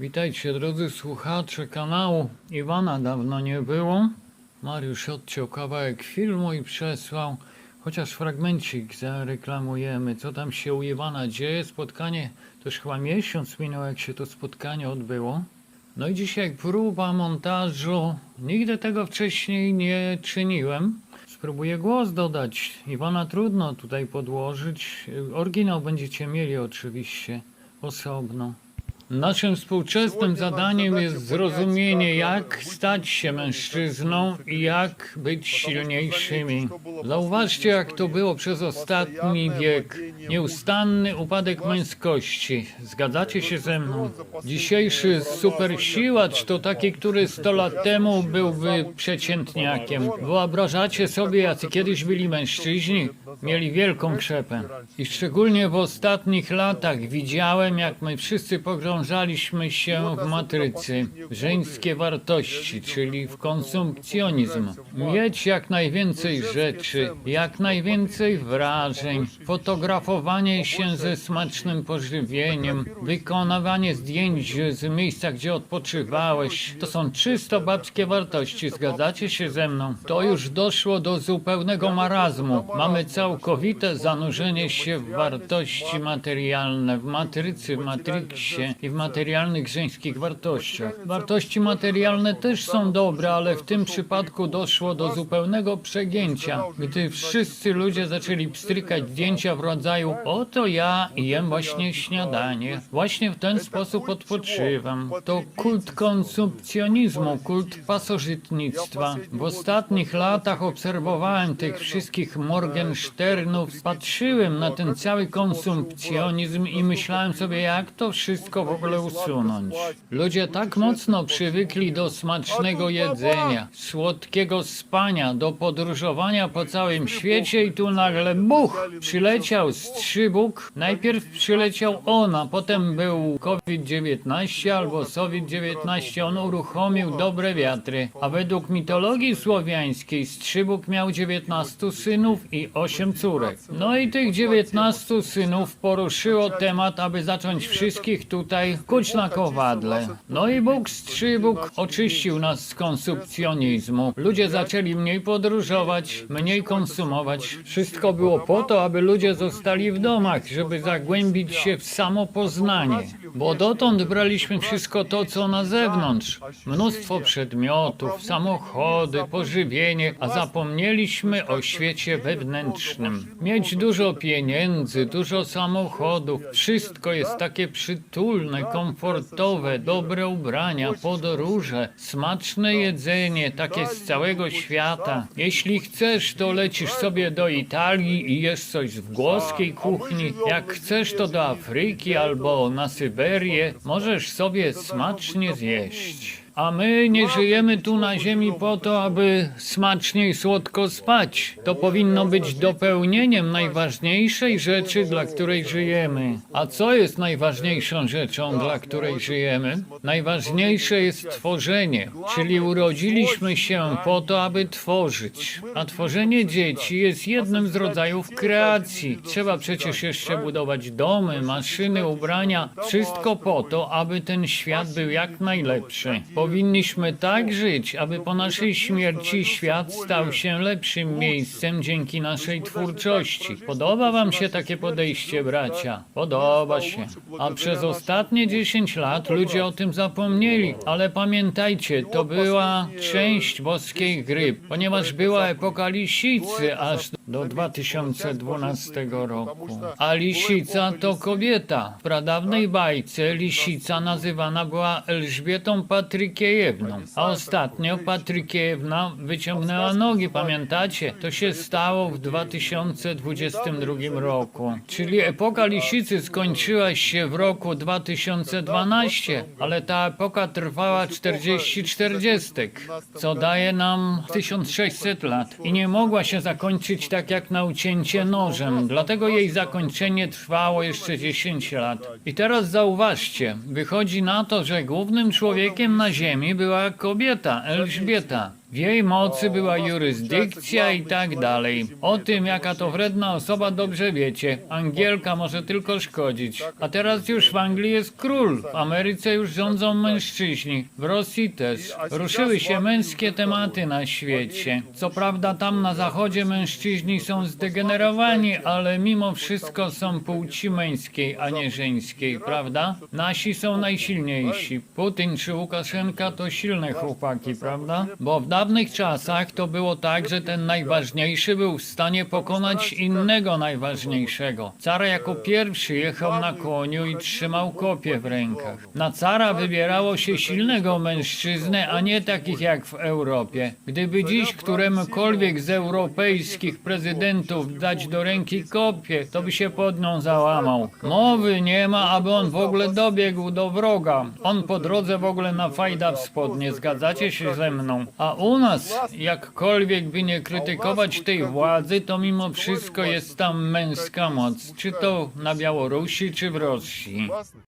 Witajcie drodzy słuchacze kanału. Iwana dawno nie było. Mariusz odciął kawałek filmu i przesłał. Chociaż fragmencik zareklamujemy, co tam się u Iwana dzieje. Spotkanie, to już chyba miesiąc minął, jak się to spotkanie odbyło. No i dzisiaj próba montażu. Nigdy tego wcześniej nie czyniłem. Spróbuję głos dodać. Iwana trudno tutaj podłożyć. Oryginał będziecie mieli oczywiście osobno. Naszym współczesnym zadaniem jest zrozumienie, jak stać się mężczyzną i jak być silniejszymi. Zauważcie, jak to było przez ostatni wiek. Nieustanny upadek męskości. Zgadzacie się ze mną? Dzisiejszy supersiłacz to taki, który 100 lat temu byłby przeciętniakiem. Wyobrażacie sobie, jacy kiedyś byli mężczyźni? Mieli wielką krzepę. I szczególnie w ostatnich latach widziałem, jak my wszyscy pogrążaliśmy się w matrycy. Żeńskie wartości, czyli w konsumpcjonizm. Mieć jak najwięcej rzeczy, jak najwięcej wrażeń, fotografowanie się ze smacznym pożywieniem, wykonywanie zdjęć z miejsca, gdzie odpoczywałeś. To są czysto babskie wartości, zgadzacie się ze mną? To już doszło do zupełnego marazmu. Mamy całkowite zanurzenie się w wartości materialne, w matrycy, w matriksie i w materialnych żeńskich wartościach. Wartości materialne też są dobre, ale w tym przypadku doszło do zupełnego przegięcia, gdy wszyscy ludzie zaczęli pstrykać zdjęcia w rodzaju oto ja jem właśnie śniadanie, właśnie w ten sposób odpoczywam. To kult konsumpcjonizmu, kult pasożytnictwa. W ostatnich latach obserwowałem tych wszystkich Morgensternów, patrzyłem na ten cały konsumpcjonizm i myślałem sobie, jak to wszystko w ogóle usunąć. Ludzie tak mocno przywykli do smacznego jedzenia, słodkiego spania, do podróżowania po całym świecie i tu nagle buch! Przyleciał strzybuk, najpierw przyleciał on, a potem był COVID-19 albo COVID-19, on uruchomił dobre wiatry. A według mitologii słowiańskiej Strzybuk miał 19 synów i 8 córek. No i tych 19 synów poruszyło temat, aby zacząć wszystkich tutaj kuć na kowadle. No i Bóg Strzybuk oczyścił nas z konsumpcjonizmu. Ludzie zaczęli mniej podróżować, mniej konsumować. Wszystko było po to, aby ludzie zostali w domach, żeby zagłębić się w samopoznanie. Bo dotąd braliśmy wszystko to, co na zewnątrz. Mnóstwo przedmiotów, samochody, pożywienie, a zapomnieliśmy o świecie wewnętrznym. Mieć dużo pieniędzy, dużo samochodów, wszystko jest takie przytulne, komfortowe, dobre ubrania, podróże, smaczne jedzenie, takie z całego świata. Jeśli chcesz, to lecisz sobie do Italii i jesz coś z włoskiej kuchni. Jak chcesz, to do Afryki albo na Syberię. Możesz sobie smacznie zjeść. A my nie żyjemy tu na ziemi po to, aby smacznie i słodko spać. To powinno być dopełnieniem najważniejszej rzeczy, dla której żyjemy. A co jest najważniejszą rzeczą, dla której żyjemy? Najważniejsze jest tworzenie, czyli urodziliśmy się po to, aby tworzyć. A tworzenie dzieci jest jednym z rodzajów kreacji. Trzeba przecież jeszcze budować domy, maszyny, ubrania. Wszystko po to, aby ten świat był jak najlepszy. Powinniśmy tak żyć, aby po naszej śmierci świat stał się lepszym miejscem dzięki naszej twórczości. Podoba Wam się takie podejście, bracia? Podoba się. A przez ostatnie 10 lat ludzie o tym zapomnieli. Ale pamiętajcie, to była część boskiej gry, ponieważ była epoka lisicy aż do 2012 roku. A lisica to kobieta. W pradawnej bajce lisica nazywana była Elżbietą Patrykiejewną. A ostatnio Patrykiejewna wyciągnęła nogi, pamiętacie? To się stało w 2022 roku. Czyli epoka lisicy skończyła się w roku 2012, ale ta epoka trwała 40 40, co daje nam 1600 lat. I nie mogła się zakończyć tak jak na ucięcie nożem, dlatego jej zakończenie trwało jeszcze 10 lat. I teraz zauważcie, wychodzi na to, że głównym człowiekiem na ziemi była kobieta, Elżbieta. W jej mocy była jurysdykcja i tak dalej. O tym, jaka to wredna osoba, dobrze wiecie. Angielka może tylko szkodzić. A teraz już w Anglii jest król. W Ameryce już rządzą mężczyźni. W Rosji też. Ruszyły się męskie tematy na świecie. Co prawda tam na zachodzie mężczyźni są zdegenerowani, ale mimo wszystko są płci męskiej, a nie żeńskiej, prawda? Nasi są najsilniejsi. Putin czy Łukaszenka to silne chłopaki, prawda? Bo w dawnych czasach to było tak, że ten najważniejszy był w stanie pokonać innego najważniejszego. Car jako pierwszy jechał na koniu i trzymał kopię w rękach. Na cara wybierało się silnego mężczyznę, a nie takich jak w Europie. Gdyby dziś któremukolwiek z europejskich prezydentów dać do ręki kopię, to by się pod nią załamał. Mowy nie ma, aby on w ogóle dobiegł do wroga. On po drodze w ogóle na fajda w spodnie, zgadzacie się ze mną? A u nas, jakkolwiek by nie krytykować tej władzy, to mimo wszystko jest tam męska moc, czy to na Białorusi, czy w Rosji.